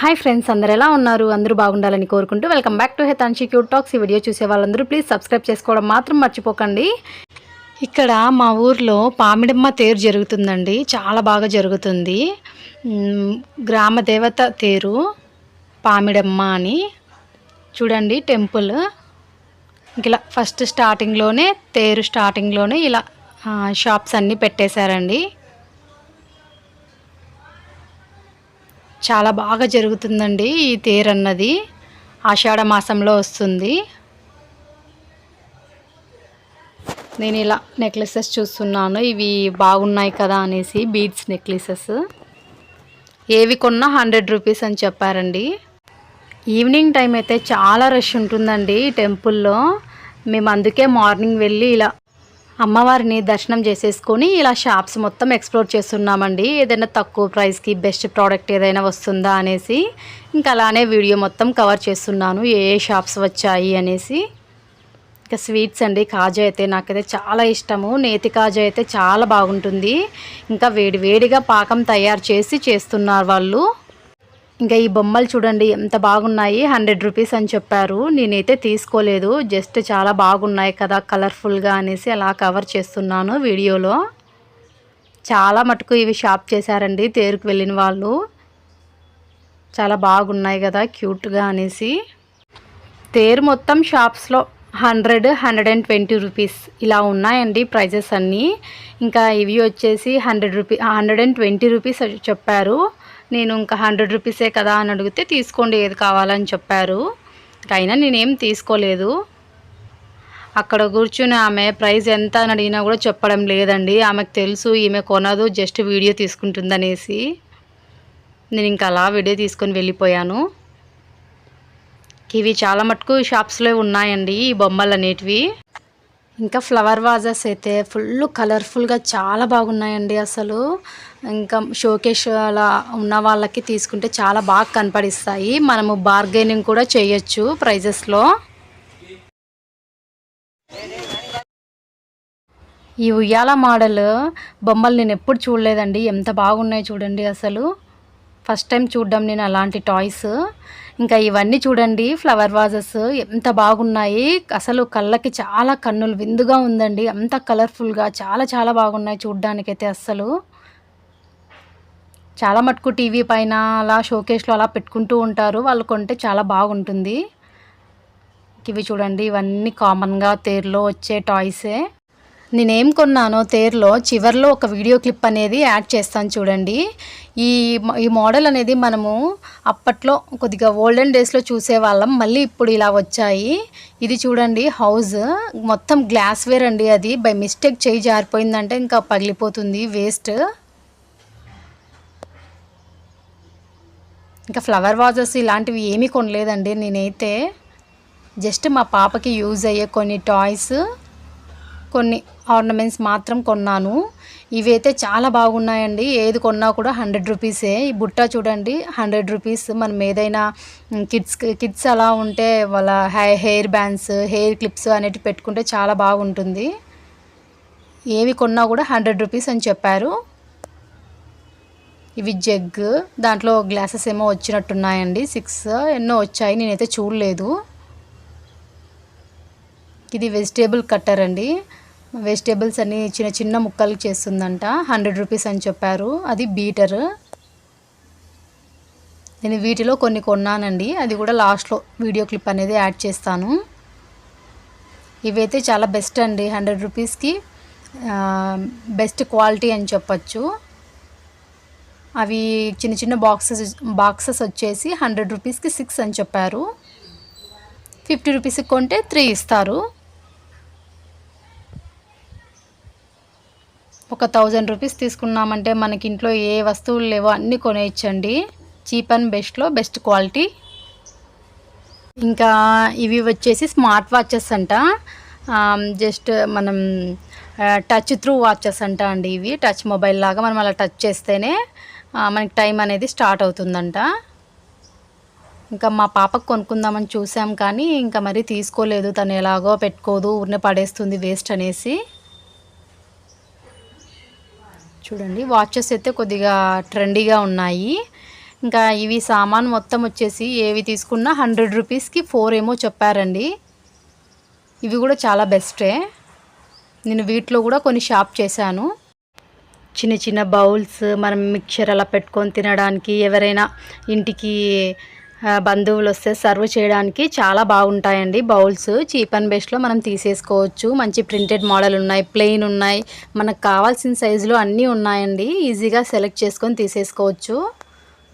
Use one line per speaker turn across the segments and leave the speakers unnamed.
Hi friends అందరు ఎలా ఉన్నారు? అందరూ బాగుండాలని కోరుకుంటూ welcome back to Hetanshi cute talks ఈ వీడియో చూసే వాళ్ళందరూ ప్లీజ్ సబ్స్క్రైబ్ చేసుకోవడం మాత్రం మర్చిపోకండి. ఇక్కడ మా ఊర్లో పామిడమ్మ తేరు జరుగుతుందండి. చాలా బాగా జరుగుతుంది. గ్రామదేవత గ్రామ దేవత తేరు పామిడమ్మ అని. చూడండి టెంపుల్. ఇలా ఫస్ట్ స్టార్టింగ్లోనే తేరు స్టార్టింగ్లోనే ఇలా షాప్స్ అన్నీ పెట్టేశారండి. చాలా బాగా జరుగుతుందండి ఈ తేరన్నది ఆషాఢ మాసంలో వస్తుంది. నేను ఇలా నెక్లెసెస్ చూస్తున్నాను. ఇవి బాగున్నాయి కదా అనేసి బీడ్స్ నెక్లెసెస్. ఏవి కొన్నా హండ్రెడ్ రూపీస్ అని చెప్పారండి. ఈవినింగ్ టైం అయితే చాలా రష్ ఉంటుందండి టెంపుల్లో. మేము అందుకే మార్నింగ్ వెళ్ళి ఇలా అమ్మవారిని దర్శనం చేసేసుకొని ఇలా షాప్స్ మొత్తం ఎక్స్ప్లోర్ చేస్తున్నామండి. ఏదైనా తక్కువ ప్రైస్కి బెస్ట్ ప్రోడక్ట్ ఏదైనా వస్తుందా అనేసి ఇంకా అలానే వీడియో మొత్తం కవర్ చేస్తున్నాను. ఏ ఏ షాప్స్ వచ్చాయి అనేసి. ఇంకా స్వీట్స్ అండి కాజా అయితే నాకైతే చాలా ఇష్టము. నేతి కాజా అయితే చాలా బాగుంటుంది. ఇంకా వేడి వేడిగా పాకం తయారు చేసి చేస్తున్నారు వాళ్ళు. ఇంకా ఈ బొమ్మలు చూడండి ఎంత బాగున్నాయి హండ్రెడ్ రూపీస్ అని చెప్పారు. నేనైతే తీసుకోలేదు జస్ట్ చాలా బాగున్నాయి కదా కలర్ఫుల్గా అనేసి అలా కవర్ చేస్తున్నాను వీడియోలో. చాలా మటుకు ఇవి షాప్ చేశారండి తేరుకు వెళ్ళిన వాళ్ళు. చాలా బాగున్నాయి కదా క్యూట్గా అనేసి. తేరు మొత్తం షాప్స్లో hundred hundred and twenty rupees ఇలా ఉన్నాయండి ప్రైజెస్ అన్నీ. ఇంకా ఇవి వచ్చేసి hundred rupee hundred and twenty rupees చెప్పారు. నేను ఇంకా హండ్రెడ్ రూపీసే కదా అని అడిగితే తీసుకోండి ఏది కావాలని చెప్పారు. అయినా నేనేం తీసుకోలేదు. అక్కడ కూర్చుని ఆమె ప్రైస్ ఎంత అని అడిగినా కూడా చెప్పడం లేదండి. ఆమెకు తెలుసు ఈమె కొనదు జస్ట్ వీడియో తీసుకుంటుందనేసి. నేను ఇంకా అలా వీడియో తీసుకొని వెళ్ళిపోయాను. ఇవి చాలా మటుకు షాప్స్లో ఉన్నాయండి ఈ బొమ్మలు అనేటివి. ఇంకా ఫ్లవర్ వాజెస్ అయితే ఫుల్ కలర్ఫుల్గా చాలా బాగున్నాయండి అసలు. ఇంకా షోకేష్ అలా ఉన్న వాళ్ళకి తీసుకుంటే చాలా బాగా కనపడిస్తాయి. మనము బార్గెనింగ్ కూడా చేయొచ్చు ప్రైజెస్లో. ఈ ఉయ్యాల మోడల్ బొమ్మలు నేను ఎప్పుడు చూడలేదండి. ఎంత బాగున్నాయి చూడండి అసలు. ఫస్ట్ టైం చూడడం నేను అలాంటి టాయ్స్. ఇంకా ఇవన్నీ చూడండి ఫ్లవర్ వాజెస్ ఎంత బాగున్నాయి. అసలు కళ్ళకి చాలా కన్నులు విందుగా ఉందండి. అంత కలర్ఫుల్గా చాలా చాలా బాగున్నాయి చూడడానికైతే అస్సలు. చాలా మటుకు టీవీ పైన అలా షోకేస్లో అలా పెట్టుకుంటూ ఉంటారు. వాళ్ళు కొంటే చాలా బాగుంటుంది. ఇవి చూడండి ఇవన్నీ కామన్గా తేరులో వచ్చే టాయ్సే. నేనేం కొన్నానో తేరులో చివర్లో ఒక వీడియో క్లిప్ అనేది యాడ్ చేస్తాను చూడండి. ఈ ఈ మోడల్ అనేది మనము అప్పట్లో కొద్దిగా ఓల్డెన్ డేస్లో చూసేవాళ్ళం. మళ్ళీ ఇప్పుడు ఇలా వచ్చాయి. ఇది చూడండి హౌస్ మొత్తం గ్లాస్ వేర్ అండి అది. బై మిస్టేక్ చేయి జారిపోయిందంటే ఇంకా పగిలిపోతుంది వేస్ట్. ఇంకా ఫ్లవర్ వాజెస్ ఇలాంటివి ఏమీ కొనలేదండి. నేనైతే జస్ట్ మా పాపకి యూజ్ అయ్యే కొన్ని టాయ్స్ కొన్ని ఆర్నమెంట్స్ మాత్రం కొన్నాను. ఇవైతే చాలా బాగున్నాయండి. ఏది కొన్నా కూడా హండ్రెడ్ రూపీసే ఈ బుట్ట చూడండి హండ్రెడ్ రూపీస్ మనం ఏదైనా కిడ్స్ కిడ్స్ అలా ఉంటే వాళ్ళ high hair bands hair clips అనేటివి పెట్టుకుంటే చాలా బాగుంటుంది. ఏవి కొన్నా కూడా హండ్రెడ్ రూపీస్ అని చెప్పారు. ఇవి జగ్ దాంట్లో గ్లాసెస్ ఏమో వచ్చినట్టున్నాయండి. సిక్స్ ఎన్నో వచ్చాయి. నేనైతే చూడలేదు. ఇది వెజిటేబుల్ కట్టర్ అండి. వెజిటేబుల్స్ అన్ని చిన్న చిన్న ముక్కలు చేస్తుందంట. హండ్రెడ్ రూపీస్ అని చెప్పారు. అది బీటర్ నేను వీటిలో కొన్ని కొన్నానండి. అది కూడా లాస్ట్లో వీడియో క్లిప్ అనేది యాడ్ చేస్తాను. ఇవైతే చాలా బెస్ట్ అండి. హండ్రెడ్ రూపీస్కి బెస్ట్ క్వాలిటీ అని చెప్పచ్చు. అవి చిన్న చిన్న బాక్సెస్ బాక్సెస్ వచ్చేసి హండ్రెడ్ రూపీస్కి సిక్స్ అని చెప్పారు. ఫిఫ్టీ రూపీస్కి కొంటే త్రీ ఇస్తారు. ఒక థౌజండ్ రూపీస్ తీసుకున్నామంటే మనకి ఇంట్లో ఏ వస్తువులు లేవో అన్నీ కొనేయచ్చండి. చీప్ అండ్ బెస్ట్లో బెస్ట్ క్వాలిటీ. ఇంకా ఇవి వచ్చేసి స్మార్ట్ వాచెస్ అంట. జస్ట్ మనం టచ్ త్రూ వాచెస్ అంట అండి ఇవి. టచ్ మొబైల్ లాగా మనం అలా టచ్ చేస్తేనే మనకి టైం అనేది స్టార్ట్ అవుతుందంట. ఇంకా మా పాపకు కొనుక్కుందామని చూసాం కానీ ఇంకా మరి తీసుకోలేదు. తను ఎలాగో పెట్టుకోదు ఊరినే పడేస్తుంది వేస్ట్ అనేసి. చూడండి వాచెస్ అయితే కొద్దిగా ట్రెండీగా ఉన్నాయి. ఇంకా ఇవి సామాన్ మొత్తం వచ్చేసి ఏవి తీసుకున్నా హండ్రెడ్ రూపీస్కి ఫోర్ ఏమో చెప్పారండి. ఇవి కూడా చాలా బెస్టే. నేను వీటిలో కూడా కొన్ని షాప్ చేశాను. చిన్న చిన్న బౌల్స్ మనం మిక్చర్ అలా పెట్టుకొని తినడానికి ఎవరైనా ఇంటికి బంధువులు వస్తే సర్వ్ చేయడానికి చాలా బాగుంటాయండి బౌల్స్. చీప్ అండ్ బెస్ట్లో మనం తీసేసుకోవచ్చు. మంచి ప్రింటెడ్ మోడల్ ఉన్నాయి ప్లెయిన్ ఉన్నాయి. మనకు కావాల్సిన సైజులో అన్నీ ఉన్నాయండి. ఈజీగా సెలెక్ట్ చేసుకొని తీసేసుకోవచ్చు.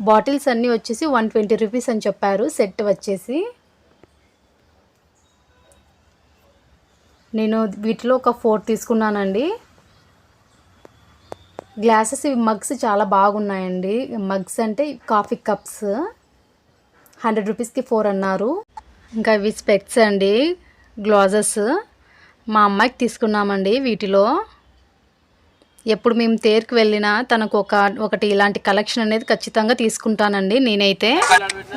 బాటిల్స్ అన్నీ వచ్చేసి వన్ ట్వంటీ రూపీస్ అని చెప్పారు. సెట్ వచ్చేసి నేను వీటిలో ఒక ఫోర్ తీసుకున్నానండి. గ్లాసెస్ ఇవి మగ్స్ చాలా బాగున్నాయండి. మగ్స్ అంటే కాఫీ కప్స్ హండ్రెడ్ రూపీస్కి ఫోర్ అన్నారు. ఇంకా ఇవి స్పెక్స్ అండి. గ్లాజెస్ మా అమ్మాయికి తీసుకున్నామండి వీటిలో. ఎప్పుడు మేము తేరుకు వెళ్ళినా తనకు ఒక ఒకటి ఇలాంటి కలెక్షన్ అనేది ఖచ్చితంగా తీసుకుంటానండి నేనైతే.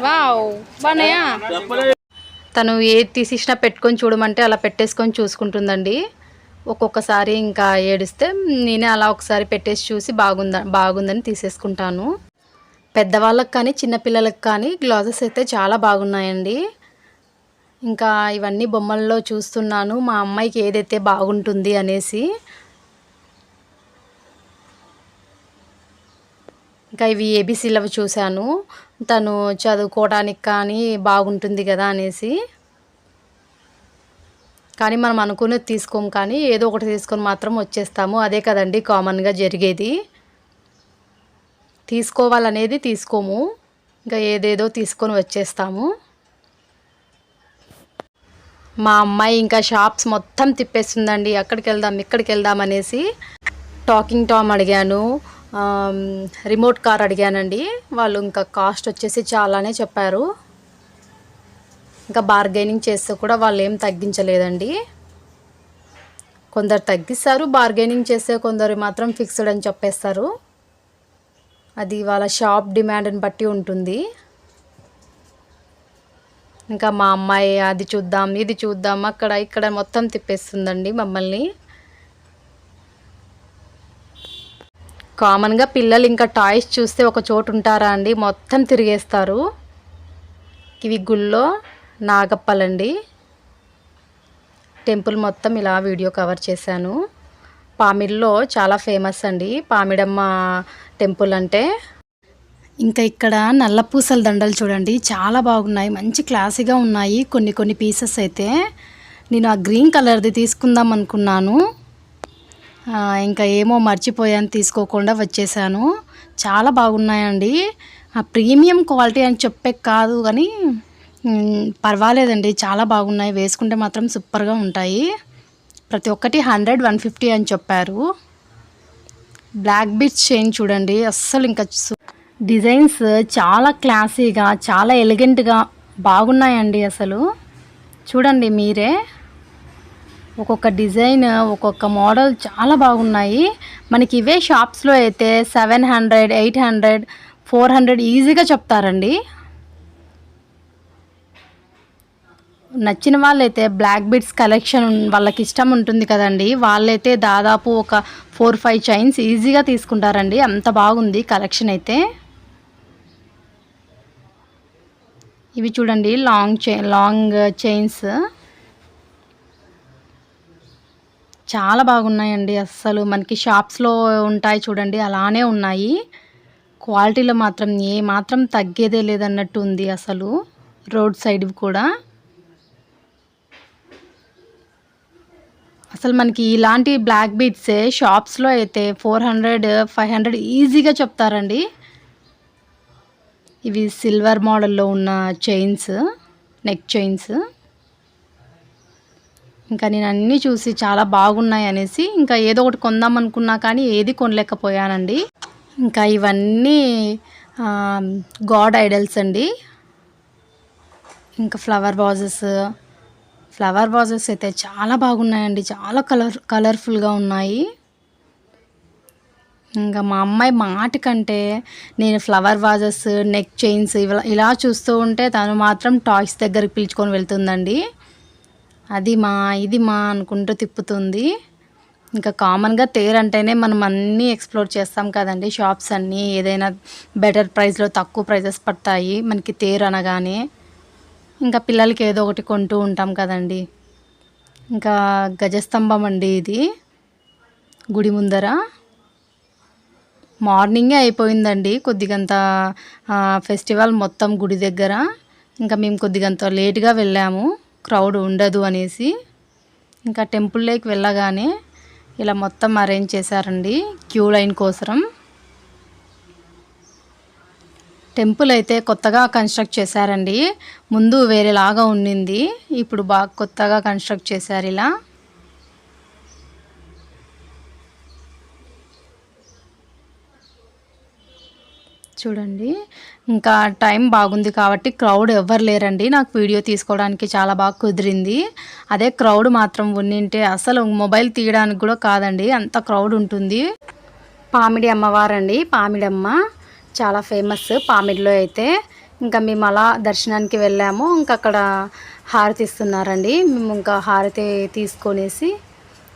వావ్ బాగున్నాయా? తను ఏది తీసినా పెట్టుకొని చూడమంటే అలా పెట్టేసుకొని చూసుకుంటుందండి. ఒక్కొక్కసారి ఇంకా ఏడిస్తే నేనే అలా ఒకసారి పెట్టేసి చూసి బాగుందా బాగుందని తీసేసుకుంటాను. పెద్దవాళ్ళకి కానీ చిన్నపిల్లలకు కానీ గ్లాసెస్ అయితే చాలా బాగున్నాయండి. ఇంకా ఇవన్నీ బొమ్మల్లో చూస్తున్నాను మా అమ్మాయికి ఏదైతే బాగుంటుంది అనేసి. ఇంకా ఇవి ఏబీసీలు అవి చూశాను తను చదువుకోవడానికి కానీ బాగుంటుంది కదా అనేసి. కానీ మనం అనుకునేది తీసుకోము కానీ ఏదో ఒకటి తీసుకొని మాత్రం వచ్చేస్తాము. అదే కదండి కామన్గా జరిగేది. తీసుకోవాలనేది తీసుకోము. ఇంకా ఏదేదో తీసుకొని వచ్చేస్తాము. మా అమ్మాయి ఇంకా షాప్స్ మొత్తం తిప్పేస్తుందండి. అక్కడికి వెళ్దాం ఇక్కడికి వెళ్దాం అనేసి టాకింగ్ టామ్ అడిగాను. రిమోట్ కార్ అడిగానండి. వాళ్ళు ఇంకా కాస్ట్ వచ్చేసి చాలానే చెప్పారు. ఇంకా బార్గెనింగ్ చేస్తే కూడా వాళ్ళు ఏం తగ్గించలేదండి. కొందరు తగ్గిస్తారు బార్గెనింగ్ చేస్తే కొందరు మాత్రం ఫిక్స్డ్ అని చెప్పేస్తారు. అది వాళ్ళ షాప్ డిమాండ్ని బట్టి ఉంటుంది. ఇంకా మా అమ్మాయి అది చూద్దాం ఇది చూద్దాం అక్కడ ఇక్కడ మొత్తం తిప్పేస్తుందండి మమ్మల్ని. కామన్గా పిల్లలు ఇంకా టాయ్స్ చూస్తే ఒక చోటు ఉంటారా అండి? మొత్తం తిరిగేస్తారు. ఇవి గుళ్ళో నాగప్పలండి. టెంపుల్ మొత్తం ఇలా వీడియో కవర్ చేశాను. పామిడిలో చాలా ఫేమస్ అండి. పామిడమ్మ టెంపుల్ అంటే. ఇంకా ఇక్కడ నల్ల పూసల దండలు చూడండి. చాలా బాగున్నాయి. మంచి క్లాసీగా ఉన్నాయి. కొన్ని కొన్ని పీసెస్ అయితే. నేను ఆ గ్రీన్ కలర్ది తీసుకుందాం అనుకున్నాను. ఇంకా ఏమో మర్చిపోయాను తీసుకోకుండా వచ్చేసాను. చాలా బాగున్నాయండి. ఆ ప్రీమియం క్వాలిటీ అని చెప్పే కాదు కానీ పర్వాలేదండి. చాలా బాగున్నాయి. వేసుకుంటే మాత్రం సూపర్గా ఉంటాయి. ప్రతి ఒక్కటి హండ్రెడ్ వన్ ఫిఫ్టీ అని చెప్పారు. బ్లాక్ బీచ్ చైన్ చూడండి. అస్సలు ఇంకా డిజైన్స్ చాలా క్లాసీగా చాలా ఎలిగెంట్గా బాగున్నాయండి అసలు. చూడండి మీరే. ఒక్కొక్క డిజైన్ ఒక్కొక్క మోడల్ చాలా బాగున్నాయి. మనకి ఇవే షాప్స్లో అయితే seven hundred eight hundred four hundred ఈజీగా చెప్తారండి. నచ్చిన వాళ్ళైతే బ్లాక్ బిట్స్ కలెక్షన్ వాళ్ళకి ఇష్టం ఉంటుంది కదండి. వాళ్ళైతే దాదాపు ఒక ఫోర్ ఫైవ్ చైన్స్ ఈజీగా తీసుకుంటారండి. అంత బాగుంది కలెక్షన్ అయితే. ఇవి చూడండి లాంగ్ చై లాంగ్ చైన్స్ చాలా బాగున్నాయండి అస్సలు. మనకి షాప్స్లో ఉంటాయి చూడండి అలానే ఉన్నాయి. క్వాలిటీలో మాత్రం ఏ మాత్రం తగ్గేదే లేదన్నట్టు ఉంది అసలు రోడ్ సైడ్ కూడా. అసలు మనకి ఇలాంటి బ్లాక్ బీట్సే షాప్స్లో అయితే ఫోర్ హండ్రెడ్ ఫైవ్ హండ్రెడ్ ఈజీగా చెప్తారండి. ఇవి సిల్వర్ మోడల్లో ఉన్న చైన్స్ నెక్ చైన్స్ ఇంకా నేను అన్నీ చూసి చాలా బాగున్నాయి అనేసి ఇంకా ఏదో ఒకటి కొందాం అనుకున్నా కానీ ఏది కొనలేకపోయానండి. ఇంకా ఇవన్నీ గాడ్ ఐడల్స్ అండి. ఇంకా ఫ్లవర్ వాజెస్ ఫ్లవర్ వాజెస్ అయితే చాలా బాగున్నాయండి. చాలా కలర్ కలర్ఫుల్గా ఉన్నాయి. ఇంకా మా అమ్మాయి మాట కంటే నేను ఫ్లవర్ వాజెస్ నెక్ చైన్స్ ఇలా ఇలా చూస్తూ ఉంటే తను మాత్రం టాయ్స్ దగ్గరికి పిలుచుకొని వెళ్తుందండి. అది మా ఇది మా అనుకుంటూ తిప్పుతుంది. ఇంకా కామన్గా తేర్ అంటేనే మనం అన్నీ ఎక్స్ప్లోర్ చేస్తాం కదండి. షాప్స్ అన్నీ ఏదైనా బెటర్ ప్రైస్లో తక్కువ ప్రైజెస్ పడతాయి. మనకి తేర్ అనగానే. ఇంకా పిల్లలకి ఏదో ఒకటి కొంటూ ఉంటాం కదండి. ఇంకా గజస్తంభం అండి ఇది. గుడి ముందర. మార్నింగే అయిపోయిందండి. కొద్దిగంత ఫెస్టివల్ మొత్తం గుడి దగ్గర. ఇంకా మేము కొద్దిగంత లేట్గా వెళ్ళాము. క్రౌడ్ ఉండదు అనేసి. ఇంకా టెంపుల్లోకి వెళ్ళగానే ఇలా మొత్తం అరేంజ్ చేశారండి క్యూ లైన్ కోసరం. టెంపుల్ అయితే కొత్తగా కన్స్ట్రక్ట్ చేశారండి. ముందు వేరేలాగా ఉండింది. ఇప్పుడు బాగా కొత్తగా కన్స్ట్రక్ట్ చేశారు ఇలా. చూడండి. ఇంకా టైం బాగుంది కాబట్టి క్రౌడ్ ఎవ్వరు లేరండి. నాకు వీడియో తీసుకోవడానికి చాలా బాగా కుదిరింది. అదే క్రౌడ్ మాత్రం ఉన్నింటే అసలు మొబైల్ తీయడానికి కూడా కాదండి. అంత క్రౌడ్ ఉంటుంది. పామిడి అమ్మవారండి. పామిడమ్మ. చాలా ఫేమస్ పామిడిలో అయితే. ఇంకా మేము అలా దర్శనానికి వెళ్ళాము. ఇంకా అక్కడ హారతి ఇస్తున్నారండి. మేము ఇంకా హారతి తీసుకొనేసి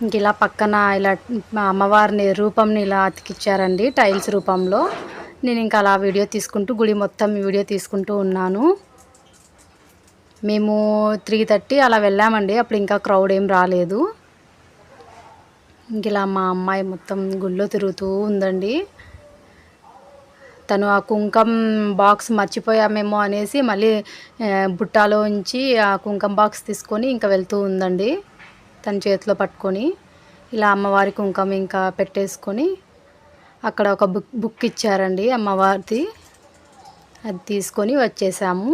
ఇంక ఇలా పక్కన ఇలా మా అమ్మవారిని రూపంని ఇలా అతికిచ్చారండి టైల్స్ రూపంలో. నేను ఇంకా అలా వీడియో తీసుకుంటూ గుడి మొత్తం వీడియో తీసుకుంటూ ఉన్నాను. మేము త్రీ థర్టీ అలా వెళ్ళామండి. అప్పుడు ఇంకా క్రౌడ్ ఏం రాలేదు. ఇంక ఇలా మా అమ్మాయి మొత్తం గుళ్ళో తిరుగుతూ ఉందండి. తను ఆ కుంకం బాక్స్ మర్చిపోయామేమో అనేసి మళ్ళీ బుట్టాలో ఉంచి ఆ కుంకం బాక్స్ తీసుకొని ఇంకా వెళ్తూ ఉందండి తన చేతిలో పట్టుకొని. ఇలా అమ్మవారి కుంకం ఇంకా పెట్టేసుకొని అక్కడ ఒక బుక్ బుక్ ఇచ్చారండి అమ్మవారిది. అది తీసుకొని వచ్చేసాము.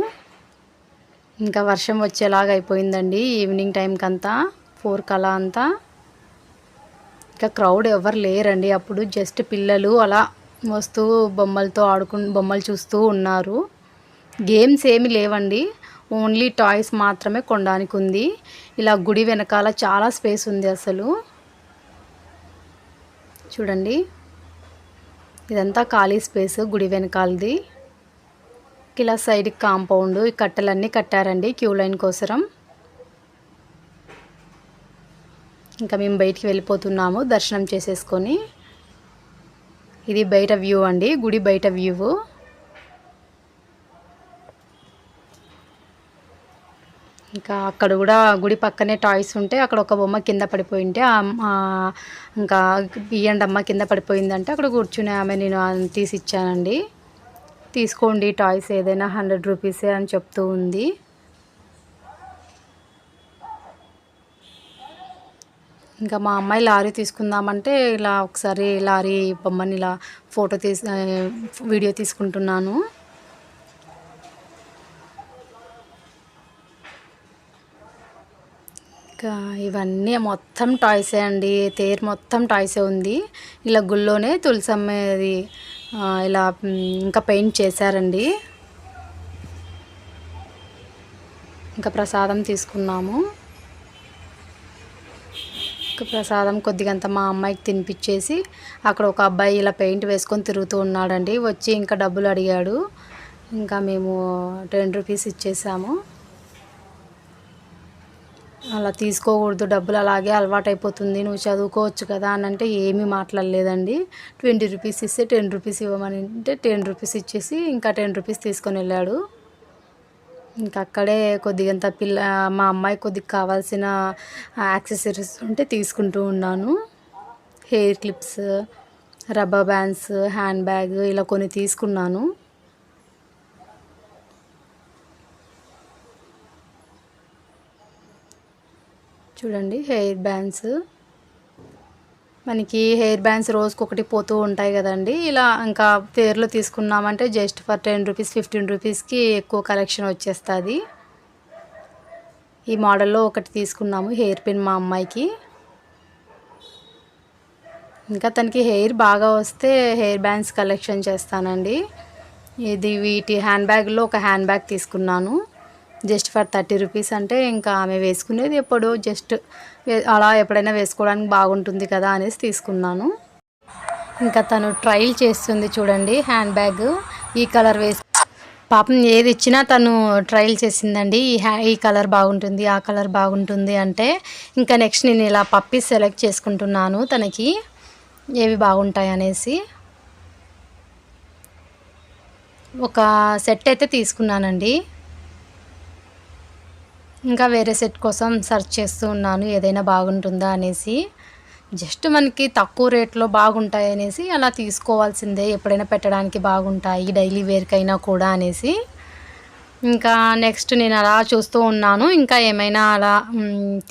ఇంకా వర్షం వచ్చేలాగా అయిపోయిందండి ఈవినింగ్ టైంకి అంతా ఫోర్ కలా అంతా. ఇంకా క్రౌడ్ ఎవరు లేరండి అప్పుడు జస్ట్ పిల్లలు అలా వస్తూ బొమ్మలతో ఆడుకు బొమ్మలు చూస్తూ ఉన్నారు. గేమ్స్ ఏమి లేవండి. ఓన్లీ టాయ్స్ మాత్రమే కొనడానికి ఉంది ఇలా గుడి వెనకాల చాలా స్పేస్ ఉంది అసలు. చూడండి. ఇదంతా ఖాళీ స్పేస్ గుడి వెనకాలది. ఇలా సైడ్కి కాంపౌండ్ ఈ కట్టెలన్నీ కట్టారండి క్యూ లైన్ కోసరం. ఇంకా మేము బయటికి వెళ్ళిపోతున్నాము దర్శనం చేసేసుకొని. ఇది బయట వ్యూ అండి గుడి బయట వ్యూ. ఇంకా అక్కడ కూడా గుడి పక్కనే టాయ్స్ ఉంటే అక్కడ ఒక బొమ్మ కింద పడిపోయింటే ఆ ఇంకా ఇయ్యండి అమ్మ కింద పడిపోయిందంటే అక్కడ కూర్చునే ఆమె నేను తీసి ఇచ్చానండి తీసుకోండి టాయ్స్ ఏదైనా హండ్రెడ్ రూపీసే అని చెప్తూ ఉంది. ఇంకా మా అమ్మాయి లారీ తీసుకుందామంటే ఇలా ఒకసారి లారీ బొమ్మని ఇలా ఫోటో తీసి వీడియో తీసుకుంటున్నాను. ఇంకా ఇవన్నీ మొత్తం టాయ్సే అండి. తేరు మొత్తం టాయ్సే ఉంది. ఇలా గుళ్ళోనే తులసమ్మది ఇలా ఇంకా పెయింట్ చేశారండి. ఇంకా ప్రసాదం తీసుకున్నాము. ప్రసాదం కొద్దిగంత మా అమ్మాయికి తినిపించేసి అక్కడ ఒక అబ్బాయి ఇలా పెయింట్ వేసుకొని తిరుగుతూ ఉన్నాడండి. వచ్చి ఇంకా డబ్బులు అడిగాడు. ఇంకా మేము టెన్ రూపీస్ ఇచ్చేసాము. అలా తీసుకోకూడదు డబ్బులు అలాగే అలవాటైపోతుంది నువ్వు చదువుకోవచ్చు కదా అని అంటే ఏమీ మాట్లాడలేదండి. ట్వంటీ రూపీస్ ఇస్తే టెన్ రూపీస్ ఇవ్వమని అంటే టెన్ రూపీస్ ఇచ్చేసి ఇంకా టెన్ రూపీస్ తీసుకొని వెళ్ళాడు. ఇంకా అక్కడే కొద్దిగంత పిల్ల మా అమ్మాయి కొద్దిగా కావాల్సిన యాక్సెసరీస్ ఉంటే తీసుకుంటూ ఉన్నాను. Hair clips rubber bands hand bag ఇలా కొన్ని తీసుకున్నాను. చూడండి హెయిర్ బ్యాండ్స్ మనకి హెయిర్ బ్యాండ్స్ రోజుకి ఒకటి పోతూ ఉంటాయి కదండి. ఇలా ఇంకా పేర్లో తీసుకున్నామంటే just for ten rupees fifteen రూపీస్కి ఎక్కువ కలెక్షన్ వచ్చేస్తుంది. ఈ మోడల్లో ఒకటి తీసుకున్నాము హెయిర్ పిన్ మా అమ్మాయికి. ఇంకా తనకి హెయిర్ బాగా వస్తే హెయిర్ బ్యాండ్స్ కలెక్షన్ చేస్తానండి. ఇది వీటి హ్యాండ్ బ్యాగ్లో ఒక హ్యాండ్ బ్యాగ్ తీసుకున్నాను. జస్ట్ ఫర్ థర్టీ రూపీస్ అంటే ఇంకా ఆమె వేసుకునేది ఎప్పుడో జస్ట్ అలా ఎప్పుడైనా వేసుకోవడానికి బాగుంటుంది కదా అనేసి తీసుకున్నాను. ఇంకా తను ట్రైల్ చేస్తుంది చూడండి హ్యాండ్ బ్యాగ్ ఈ కలర్ వేసి పాపం ఏది ఇచ్చినా తను ట్రయల్ చేసిందండి. ఈ హ్యా ఈ కలర్ బాగుంటుంది ఆ కలర్ బాగుంటుంది అంటే ఇంకా నెక్స్ట్ నేను ఇలా పప్పి సెలెక్ట్ చేసుకుంటున్నాను తనకి ఏవి బాగుంటాయి అనేసి. ఒక సెట్ అయితే తీసుకున్నానండి. ఇంకా వేరే సెట్ కోసం సెర్చ్ చేస్తూ ఉన్నాను ఏదైనా బాగుంటుందా అనేసి. జస్ట్ మనకి తక్కువ రేట్లో బాగుంటాయి అనేసి అలా తీసుకోవాల్సిందే ఎప్పుడైనా పెట్టడానికి బాగుంటాయి డైలీ వేర్కైనా కూడా అనేసి. ఇంకా నెక్స్ట్ నేను అలా చూస్తూ ఉన్నాను ఇంకా ఏమైనా అలా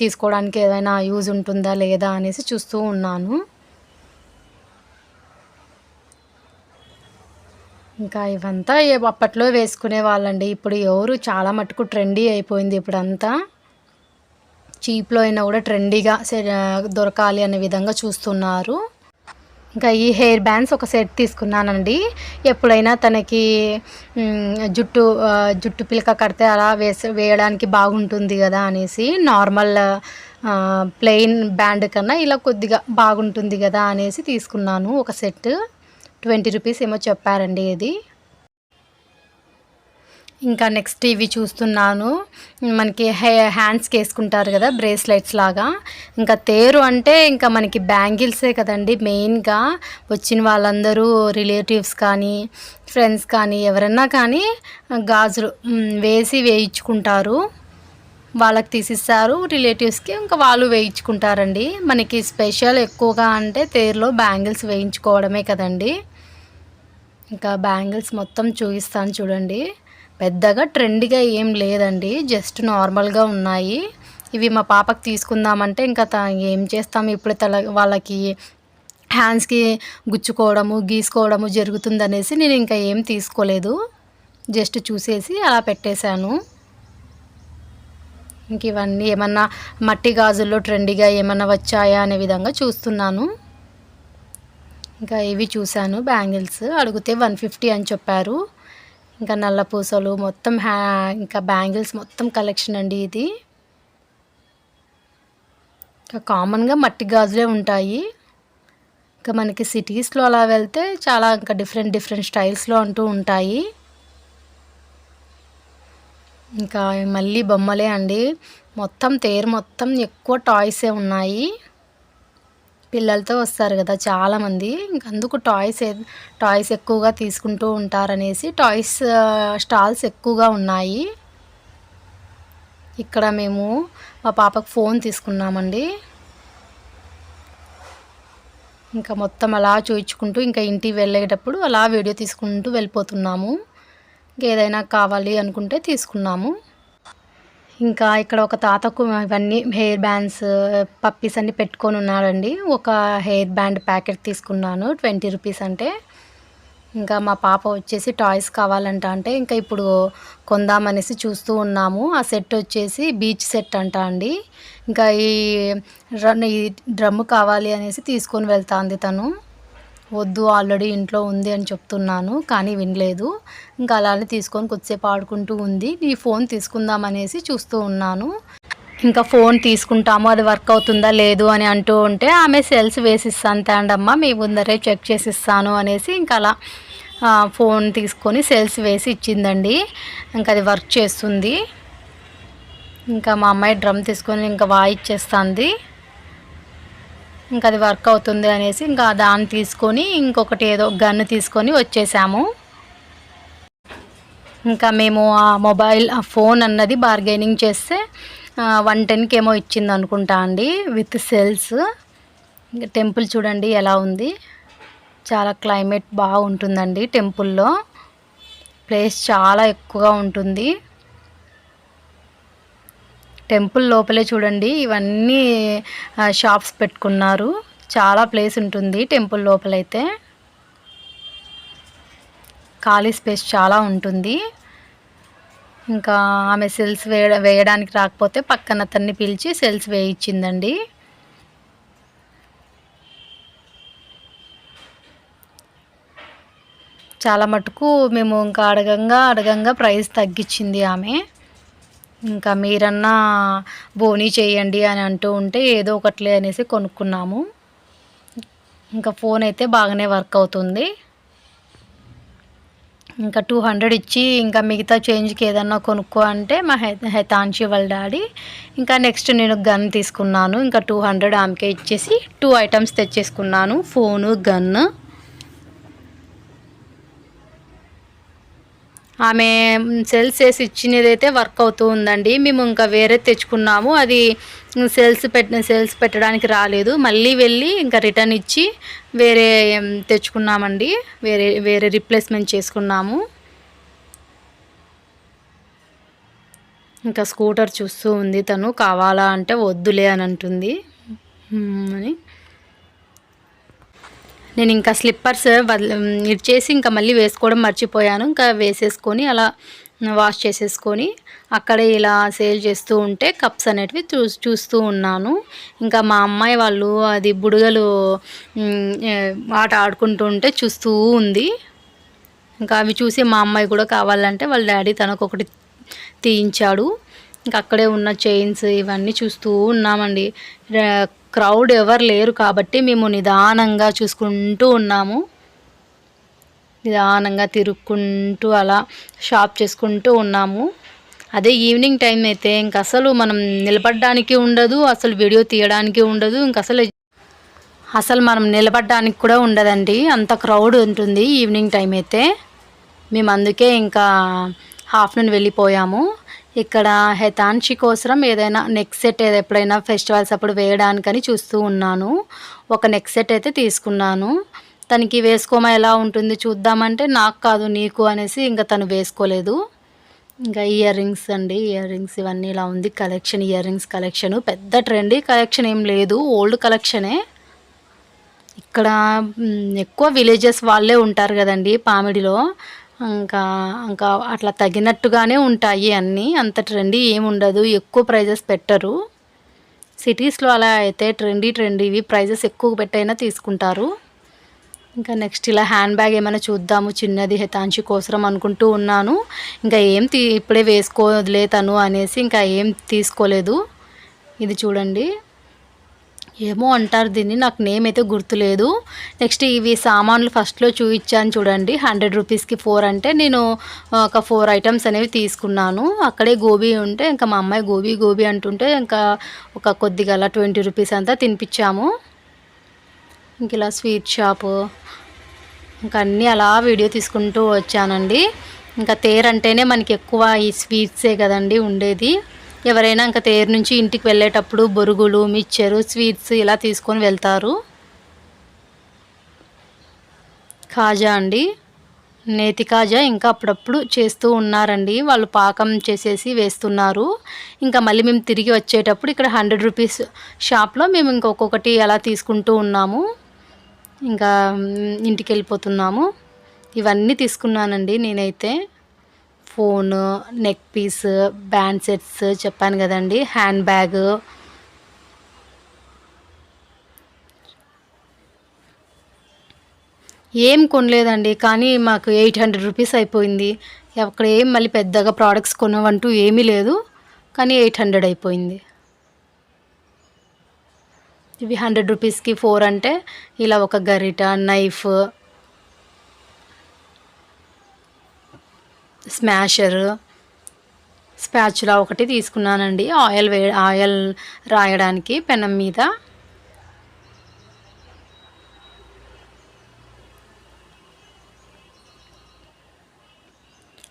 తీసుకోవడానికి ఏదైనా యూజ్ ఉంటుందా లేదా అనేసి చూస్తూ ఉన్నాను. ఇంకా ఇవంతా అప్పట్లో వేసుకునే వాళ్ళండి. ఇప్పుడు ఎవరు చాలా మటుకు ట్రెండీ అయిపోయింది ఇప్పుడంతా. చీప్లో అయినా కూడా ట్రెండీగా దొరకాలి అనే విధంగా చూస్తున్నారు. ఇంకా ఈ హెయిర్ బ్యాండ్స్ ఒక సెట్ తీసుకున్నానండి. ఎప్పుడైనా తనకి జుట్టు జుట్టు పిలక కడితే అలా వేసి వేయడానికి బాగుంటుంది కదా అనేసి నార్మల్ ప్లెయిన్ బ్యాండ్ కన్నా ఇలా కొద్దిగా బాగుంటుంది కదా అనేసి తీసుకున్నాను ఒక సెట్ ట్వంటీ రూపీస్ ఏమో చెప్పారండి ఇది. ఇంకా నెక్స్ట్ ఇవి చూస్తున్నాను. మనకి హే హ్యాండ్స్కి వేసుకుంటారు కదా బ్రేస్లెట్స్ లాగా. ఇంకా తేరు అంటే ఇంకా మనకి బ్యాంగిల్సే కదండి మెయిన్గా. వచ్చిన వాళ్ళందరూ రిలేటివ్స్ కానీ ఫ్రెండ్స్ కానీ ఎవరన్నా కానీ గాజులు వేసి వేయించుకుంటారు. వాళ్ళకి తీసిస్తారు రిలేటివ్స్కి ఇంకా వాళ్ళు వేయించుకుంటారండి. మనకి స్పెషల్ ఎక్కువగా అంటే తేరులో బ్యాంగిల్స్ వేయించుకోవడమే కదండి. ఇంకా బ్యాంగిల్స్ మొత్తం చూపిస్తాను చూడండి. పెద్దగా ట్రెండ్గా ఏం లేదండి. జస్ట్ నార్మల్గా ఉన్నాయి. ఇవి మా పాపకి తీసుకుందామంటే ఇంకా ఏం చేస్తాము ఇప్పుడు తల వాళ్ళకి హ్యాండ్స్కి గుచ్చుకోవడము గీసుకోవడము జరుగుతుందనేసి నేను ఇంకా ఏం తీసుకోలేదు. జస్ట్ చూసేసి అలా పెట్టేశాను. ఇంక ఇవన్నీ ఏమన్నా మట్టి గాజుల్లో ట్రెండీగా ఏమన్నా వచ్చాయా అనే విధంగా చూస్తున్నాను. ఇంకా ఇవి చూశాను బ్యాంగిల్స్. అడిగితే వన్ ఫిఫ్టీ అని చెప్పారు. ఇంకా నల్ల పూసలు మొత్తం హ్యా ఇంకా బ్యాంగిల్స్ మొత్తం కలెక్షన్ అండి ఇది. ఇంకా కామన్గా మట్టి గాజులే ఉంటాయి. ఇంకా మనకి సిటీస్లో అలా వెళ్తే చాలా ఇంకా డిఫరెంట్ డిఫరెంట్ స్టైల్స్లో అంటూ ఉంటాయి. ఇంకా మళ్ళీ బొమ్మలే అండి. మొత్తం తేరు మొత్తం ఎక్కువ టాయ్సే ఉన్నాయి. పిల్లలతో వస్తారు కదా చాలామంది. ఇంక అందుకు టాయ్స్ టాయ్స్ ఎక్కువగా తీసుకుంటూ ఉంటారనేసి టాయ్స్ స్టాల్స్ ఎక్కువగా ఉన్నాయి. ఇక్కడ మేము మా పాపకు ఫోన్ తీసుకున్నామండి. ఇంకా మొత్తం అలా చూయించుకుంటూ ఇంకా ఇంటికి వెళ్ళేటప్పుడు అలా వీడియో తీసుకుంటూ వెళ్ళిపోతున్నాము. ఇంకేదైనా కావాలి అనుకుంటే తీసుకున్నాము. ఇంకా ఇక్కడ ఒక తాతకు ఇవన్నీ హెయిర్ బ్యాండ్స్ పప్పీస్ అన్నీ పెట్టుకొని ఉన్నాడండి. ఒక హెయిర్ బ్యాండ్ ప్యాకెట్ తీసుకున్నాను ట్వంటీ రూపీస్ అంటే. ఇంకా మా పాప వచ్చేసి టాయ్స్ కావాలంట అంటే ఇంకా ఇప్పుడు కొందామనేసి చూస్తూ ఉన్నాము. ఆ సెట్ వచ్చేసి బీచ్ సెట్ అంట అండి. ఇంకా ఈ ఈ డ్రమ్ము కావాలి అనేసి తీసుకొని వెళ్తాంది తను. వద్దు ఆల్రెడీ ఇంట్లో ఉంది అని చెప్తున్నాను కానీ వినలేదు. ఇంకా అలానే తీసుకొని కొద్దిసేపు ఆడుకుంటూ ఉంది. నీ ఫోన్ తీసుకుందాం అనేసి చూస్తూ ఉన్నాను. ఇంకా ఫోన్ తీసుకుంటాము అది వర్క్ అవుతుందా లేదు అని అంటూ ఉంటే ఆమె సెల్స్ వేసిస్తాను తేండమ్మా మీ ముందరే చెక్ చేసి ఇస్తాను అనేసి ఇంకా అలా ఫోన్ తీసుకొని సెల్స్ వేసి ఇచ్చిందండి. ఇంకా అది వర్క్ చేస్తుంది. ఇంకా మా అమ్మాయి డ్రమ్ తీసుకొని ఇంకా వాయిచ్చేస్తుంది. ఇంకా అది వర్క్ అవుతుంది అనేసి ఇంకా దాన్ని తీసుకొని ఇంకొకటి ఏదో గన్ను తీసుకొని వచ్చేసాము. ఇంకా మేము ఆ మొబైల్ ఆ ఫోన్ అన్నది బార్గెనింగ్ చేస్తే వన్ టెన్కి ఏమో ఇచ్చింది అనుకుంటా అండి విత్ సెల్స్. ఇంకా టెంపుల్ చూడండి ఎలా ఉంది. చాలా క్లైమేట్ బాగుంటుందండి టెంపుల్లో. ప్లేస్ చాలా ఎక్కువగా ఉంటుంది. టెంపుల్ లోపలే చూడండి. ఇవన్నీ షాప్స్ పెట్టుకున్నారు. చాలా ప్లేస్ ఉంటుంది టెంపుల్ లోపలైతే. ఖాళీ స్పేస్ చాలా ఉంటుంది. ఇంకా ఆమె సెల్స్ వేయ వేయడానికి రాకపోతే పక్కన అతన్ని పిలిచి సెల్స్ వేయించిందండి చాలా మటుకు మేము ఇంకా అడగంగా అడగంగా ప్రైస్ తగ్గించింది ఆమె. ఇంకా మీరన్నా బోనీ చేయండి అని అంటూ ఉంటే ఏదో ఒకట్లే అనేసి కొనుక్కున్నాము. ఇంకా ఫోన్ అయితే బాగానే వర్క్ అవుతుంది. ఇంకా టూ హండ్రెడ్ ఇచ్చి ఇంకా మిగతా చేంజ్కి ఏదన్నా కొనుక్కో అంటే మా హె హెతాన్షి వాళ్ళ డాడీ. ఇంకా నెక్స్ట్ నేను గన్ తీసుకున్నాను. ఇంకా టూ హండ్రెడ్ ఆమెకే ఇచ్చేసి టూ ఐటమ్స్ తెచ్చేసుకున్నాను. Phone gun. ఆమె సెల్స్ వేసి ఇచ్చినదైతే వర్క్ అవుతూ ఉందండి. మేము ఇంకా వేరే తెచ్చుకున్నాము. అది సెల్స్ పెట్టిన సెల్స్ పెట్టడానికి రాలేదు. మళ్ళీ వెళ్ళి ఇంకా రిటర్న్ ఇచ్చి వేరే తెచ్చుకున్నామండి. వేరే వేరే రిప్లేస్మెంట్ చేసుకున్నాము. ఇంకా స్కూటర్ చూస్తూ ఉంది తను. కావాలా అంటే వద్దులే అని అంటుంది. అని. నేను ఇంకా స్లిప్పర్స్ ఇచ్చేసి ఇంకా మళ్ళీ వేసుకోవడం మర్చిపోయాను. ఇంకా వేసేసుకొని అలా వాష్ చేసేసుకొని అక్కడే ఇలా సేల్ చేస్తూ ఉంటే కప్స్ అనేటివి చూ చూస్తూ ఉన్నాను. ఇంకా మా అమ్మాయి వాళ్ళు అది బుడగలు ఆట ఆడుకుంటూ ఉంటే చూస్తూ ఉంది. ఇంకా అవి చూసి మా అమ్మాయి కూడా కావాలంటే వాళ్ళ డాడీ తనకు ఒకటి తీయించాడు. ఇంకా అక్కడే ఉన్న చైన్స్ ఇవన్నీ చూస్తూ ఉన్నామండి. క్రౌడ్ ఎవరు లేరు కాబట్టి మేము నిదానంగా చూసుకుంటూ ఉన్నాము. నిదానంగా తిరుక్కుంటూ అలా షాప్ చేసుకుంటూ ఉన్నాము. అదే ఈవినింగ్ టైం అయితే ఇంక అసలు మనం నిలబడడానికి ఉండదు అసలు వీడియో తీయడానికి ఉండదు ఇంక అసలు అసలు మనం నిలబడడానికి కూడా ఉండదండి. అంత క్రౌడ్ ఉంటుంది ఈవినింగ్ టైం అయితే. మేము అందుకే ఇంకా హాఫ్టర్నూన్ వెళ్ళిపోయాము. ఇక్కడ హెతాన్షి కోసం ఏదైనా నెక్ సెట్ ఎప్పుడైనా ఫెస్టివల్స్ అప్పుడు వేయడానికని చూస్తూ ఉన్నాను. ఒక నెక్ సెట్ అయితే తీసుకున్నాను. తనకి వేసుకోమా ఎలా ఉంటుంది చూద్దామంటే నాకు కాదు నీకు అనేసి ఇంకా తను వేసుకోలేదు. ఇంకా ఇయర్ రింగ్స్ అండి ఇయర్ రింగ్స్ ఇవన్నీ ఇలా ఉంది. కలెక్షన్ ఇయర్ రింగ్స్ కలెక్షన్ పెద్ద ట్రెండీ కలెక్షన్ ఏం లేదు ఓల్డ్ కలెక్షనే ఇక్కడ ఎక్కువ విలేజెస్ వాళ్ళే ఉంటారు కదండి పామిడిలో. ఇంకా ఇంకా అట్లా తగినట్టుగానే ఉంటాయి అన్నీ. అంత ట్రెండీ ఏముండదు ఎక్కువ ప్రైజెస్ పెట్టరు. సిటీస్లో అలా అయితే ట్రెండీ ట్రెండీవి ప్రైజెస్ ఎక్కువ పెట్టైనా తీసుకుంటారు. ఇంకా నెక్స్ట్ ఇలా హ్యాండ్ బ్యాగ్ ఏమైనా చూద్దాము. చిన్నది హితాంషి కోసరం అనుకుంటూ ఉన్నాను. ఇంకా ఏం తీ ఇప్పుడే వేసుకోలే తను అనేసి ఇంకా ఏం తీసుకోలేదు. ఇది చూడండి. ఏమో అంటారు దీన్ని నాకు నేమ్ అయితే గుర్తులేదు. నెక్స్ట్ ఇవి సామాన్లు ఫస్ట్లో చూపించాను చూడండి హండ్రెడ్ రూపీస్కి ఫోర్ అంటే నేను ఒక ఫోర్ ఐటమ్స్ అనేవి తీసుకున్నాను. అక్కడే గోబీ ఉంటే ఇంకా మా అమ్మాయి గోబీ గోబీ అంటుంటే ఇంకా ఒక కొద్దిగా అలా ట్వంటీ రూపీస్ అంతా తినిపించాము. ఇంక ఇలా స్వీట్ షాపు ఇంకా అన్నీ అలా వీడియో తీసుకుంటూ వచ్చానండి. ఇంకా తేర్ అంటేనే మనకి ఎక్కువ ఈ స్వీట్సే కదండి ఉండేది. ఎవరైనా ఇంకా తేరు నుంచి ఇంటికి వెళ్ళేటప్పుడు బొరుగులు మిక్చరు స్వీట్స్ ఇలా తీసుకొని వెళ్తారు. కాజా అండి. నేతి కాజా ఇంకా అప్పుడప్పుడు చేస్తూ ఉన్నారండి. వాళ్ళు పాకం చేసేసి వేస్తున్నారు. ఇంకా మళ్ళీ మేము తిరిగి వచ్చేటప్పుడు ఇక్కడ హండ్రెడ్ రూపీస్ షాప్లో మేము ఇంకొకటి అలా తీసుకుంటూ ఉన్నాము. ఇంకా ఇంటికి వెళ్ళిపోతున్నాము. ఇవన్నీ తీసుకున్నానండి నేనైతే. Phone neck piece band sets చెప్పాను కదండి హ్యాండ్ బ్యాగ్. ఏం కొనలేదండి కానీ మాకు ఎయిట్ హండ్రెడ్ రూపీస్ అయిపోయింది. అక్కడ ఏం మళ్ళీ పెద్దగా ప్రోడక్ట్స్ కొనవంటూ ఏమీ లేదు కానీ ఎయిట్ హండ్రెడ్ అయిపోయింది. ఇవి హండ్రెడ్ రూపీస్కి ఫోర్ అంటే ఇలా ఒక గరిట నైఫ్ స్మాషర్ స్పాచులా ఒకటి తీసుకున్నానండి. ఆయిల్ వే ఆయిల్ రాయడానికి పెనం మీద.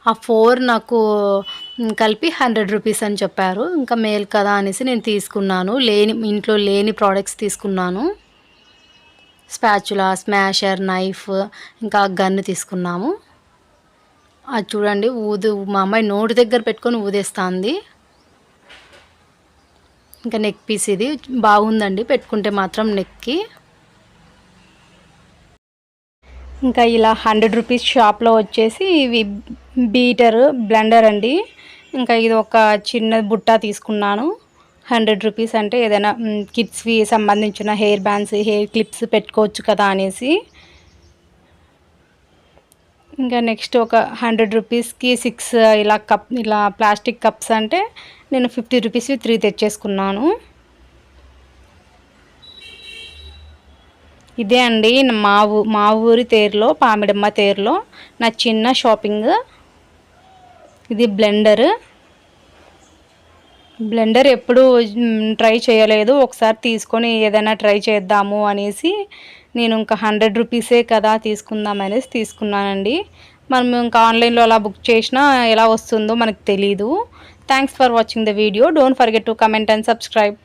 ఆ ఫోర్ నాకు కలిపి హండ్రెడ్ రూపీస్ అని చెప్పారు. ఇంకా మేల్ కదా అనేసి నేను తీసుకున్నాను. లేని ఇంట్లో లేని ప్రోడక్ట్స్ తీసుకున్నాను. స్పాచులా స్మాషర్ నైఫ్ ఇంకా గన్ను తీసుకున్నాము. అది చూడండి ఊదు మా అమ్మాయి నోటి దగ్గర పెట్టుకొని ఊదేస్తుంది. ఇంకా నెక్ పీస్ ఇది. బాగుందండి పెట్టుకుంటే మాత్రం నెక్కి ఇంకా ఇలా హండ్రెడ్ రూపీస్ షాప్లో వచ్చేసి ఇవి బీటర్ బ్లెండర్ అండి. ఇంకా ఇది ఒక చిన్న బుట్ట తీసుకున్నాను. హండ్రెడ్ రూపీస్ అంటే ఏదైనా కిడ్స్వి సంబంధించిన హెయిర్ బ్యాండ్స్ హెయిర్ క్లిప్స్ పెట్టుకోవచ్చు కదా అనేసి. ఇంకా నెక్స్ట్ ఒక హండ్రెడ్ రూపీస్కి సిక్స్ ఇలా కప్ ఇలా ప్లాస్టిక్ కప్స్ అంటే నేను ఫిఫ్టీ రూపీస్వి త్రీ తెచ్చేసుకున్నాను. ఇదే అండి మా ఊ మా ఊరి తేరులో పామిడమ్మ తేరులో నా చిన్న షాపింగ్ ఇది బ్లెండర్ బ్లెండర్ ఎప్పుడు ట్రై చేయలేదు. ఒకసారి తీసుకొని ఏదైనా ట్రై చేద్దాము అనేసి నేను ఇంకా హండ్రెడ్ రూపీసే కదా తీసుకుందాం అనేసి తీసుకున్నానండి. మనం ఇంకా ఆన్లైన్లో అలా బుక్ చేసినా ఎలా వస్తుందో మనకు తెలీదు. Thanks for watching the video don't forget to comment and subscribe